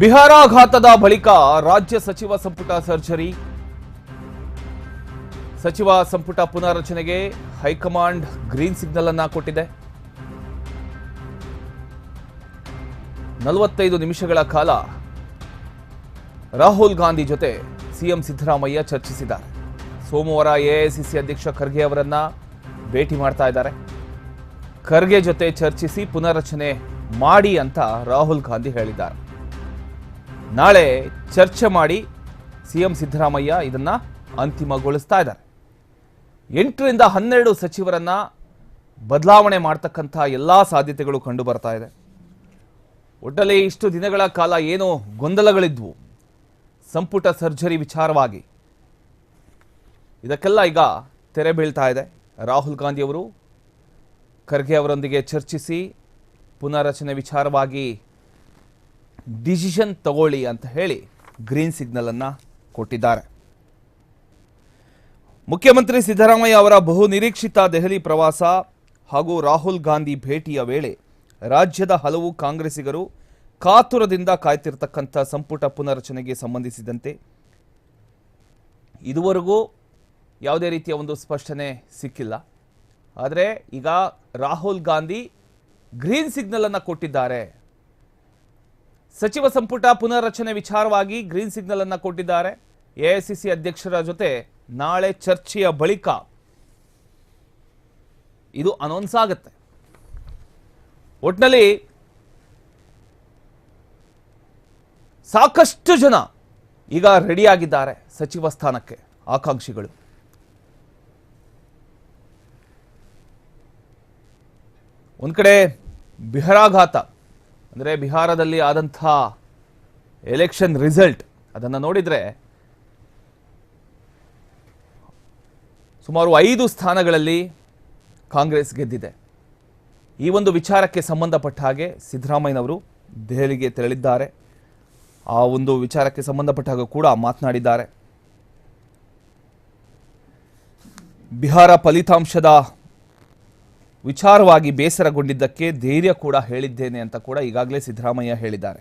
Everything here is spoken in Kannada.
ಬಿಹಾರಾಘಾತದ ಬಳಿಕ ರಾಜ್ಯ ಸಚಿವ ಸಂಪುಟ ಸರ್ಜರಿ. ಸಚಿವ ಸಂಪುಟ ಪುನಾರಚನೆಗೆ ಹೈಕಮಾಂಡ್ ಗ್ರೀನ್ ಸಿಗ್ನಲ್ ಅನ್ನ ಕೊಟ್ಟಿದೆ. ನಲವತ್ತೈದು ನಿಮಿಷಗಳ ಕಾಲ ರಾಹುಲ್ ಗಾಂಧಿ ಜೊತೆ ಸಿಎಂ ಸಿದ್ದರಾಮಯ್ಯ ಚರ್ಚಿಸಿದ್ದಾರೆ. ಸೋಮವಾರ ಎಐಸಿಸಿ ಅಧ್ಯಕ್ಷ ಖರ್ಗೆ ಅವರನ್ನ ಭೇಟಿ ಮಾಡ್ತಾ ಇದ್ದಾರೆ. ಖರ್ಗೆ ಜೊತೆ ಚರ್ಚಿಸಿ ಪುನರ್ರಚನೆ ಮಾಡಿ ಅಂತ ರಾಹುಲ್ ಗಾಂಧಿ ಹೇಳಿದ್ದಾರೆ. ನಾಳೆ ಚರ್ಚೆ ಮಾಡಿ ಸಿಎಂ ಸಿದ್ದರಾಮಯ್ಯ ಇದನ್ನ ಅಂತಿಮಗೊಳಿಸ್ತಾ ಇದ್ದಾರೆ. ಎಂಟರಿಂದ ಹನ್ನೆರಡು ಸಚಿವರನ್ನ ಬದಲಾವಣೆ ಮಾಡ್ತಕ್ಕಂಥ ಎಲ್ಲಾ ಸಾಧ್ಯತೆಗಳು ಕಂಡು ಬರ್ತಾ ಇದೆ. ಒಟ್ಟಲ್ಲಿ ಇಷ್ಟು ದಿನಗಳ ಕಾಲ ಏನೋ ಗೊಂದಲಗಳಿದ್ವು. ಸಂಪುಟ ಸರ್ಜರಿ ವಿಚಾರವಾಗಿ. ಇದಕ್ಕೆಲ್ಲ ಈಗ ತೆರೆ ಬೀಳ್ತಾ ಇದೆ. ರಾಹುಲ್ ಗಾಂಧಿಯವರು ಖರ್ಗೆ ಅವರೊಂದಿಗೆ ಚರ್ಚಿಸಿ ಪುನರ್ರಚನೆ ವಿಚಾರವಾಗಿ ಡಿಸಿಷನ್ ತಗೊಳ್ಳಿ ಅಂತ ಹೇಳಿ ಗ್ರೀನ್ ಸಿಗ್ನಲ್ ಅನ್ನ ಕೊಟ್ಟಿದ್ದಾರೆ. ಮುಖ್ಯಮಂತ್ರಿ ಸಿದ್ದರಾಮಯ್ಯ ಅವರ ಬಹು ನಿರೀಕ್ಷಿತ ದೆಹಲಿ ಪ್ರವಾಸ ಹಾಗೂ ರಾಹುಲ್ ಗಾಂಧಿ ಭೇಟಿಯ ವೇಳೆ ರಾಜ್ಯದ ಹಲವು ಕಾಂಗ್ರೆಸ್ಸಿಗರು ಕಾತುರದಿಂದ ಕಾಯ್ತಿರ್ತಕ್ಕಂಥ ಸಂಪುಟ ಪುನರ್ರಚನೆಗೆ ಸಂಬಂಧಿಸಿದಂತೆ ಇದುವರೆಗೂ ಯಾವುದೇ ರೀತಿಯ ಒಂದು ಸ್ಪಷ್ಟನೆ ಸಿಕ್ಕಿಲ್ಲ. ಆದರೆ ಈಗ ರಾಹುಲ್ ಗಾಂಧಿ ಗ್ರೀನ್ ಸಿಗ್ನಲನ್ನು ಕೊಟ್ಟಿದ್ದಾರೆ. ಸಚಿವ ಸಂಪುಟ ಪುನರ್ರಚನೆ ವಿಚಾರವಾಗಿ ಗ್ರೀನ್ ಸಿಗ್ನಲ್ ಅನ್ನು ಕೊಟ್ಟಿದ್ದಾರೆ. ಎಐಸಿಸಿ ಅಧ್ಯಕ್ಷರ ಜೊತೆ ನಾಳೆ ಚರ್ಚೆಯ ಬಳಿಕ ಇದು ಅನೌನ್ಸ್ ಆಗುತ್ತೆ. ಒಟ್ನಲ್ಲಿ ಸಾಕಷ್ಟು ಜನ ಈಗ ರೆಡಿಯಾಗಿದ್ದಾರೆ ಸಚಿವ ಸ್ಥಾನಕ್ಕೆ ಆಕಾಂಕ್ಷಿಗಳು. ಒಂದ್ ಕಡೆ ಬಿಹಾರಾಘಾತ ಅಂದರೆ ಬಿಹಾರದಲ್ಲಿ ಆದಂಥ ಎಲೆಕ್ಷನ್ ರಿಸಲ್ಟ್ ಅದನ್ನು ನೋಡಿದರೆ ಸುಮಾರು ಐದು ಸ್ಥಾನಗಳಲ್ಲಿ ಕಾಂಗ್ರೆಸ್ ಗೆದ್ದಿದೆ. ಈ ಒಂದು ವಿಚಾರಕ್ಕೆ ಸಂಬಂಧಪಟ್ಟ ಹಾಗೆ ಸಿದ್ದರಾಮಯ್ಯನವರು ದೆಹಲಿಗೆ ತೆರಳಿದ್ದಾರೆ. ಆ ಒಂದು ವಿಚಾರಕ್ಕೆ ಸಂಬಂಧಪಟ್ಟ ಹಾಗೆ ಕೂಡ ಮಾತನಾಡಿದ್ದಾರೆ. ಬಿಹಾರ ಫಲಿತಾಂಶದ ವಿಚಾರವಾಗಿ ಬೇಸರಗೊಂಡಿದ್ದಕ್ಕೆ ಧೈರ್ಯ ಕೂಡ ಹೇಳಿದ್ದೇನೆ ಅಂತ ಕೂಡ ಈಗಾಗಲೇ ಸಿದ್ದರಾಮಯ್ಯ ಹೇಳಿದ್ದಾರೆ.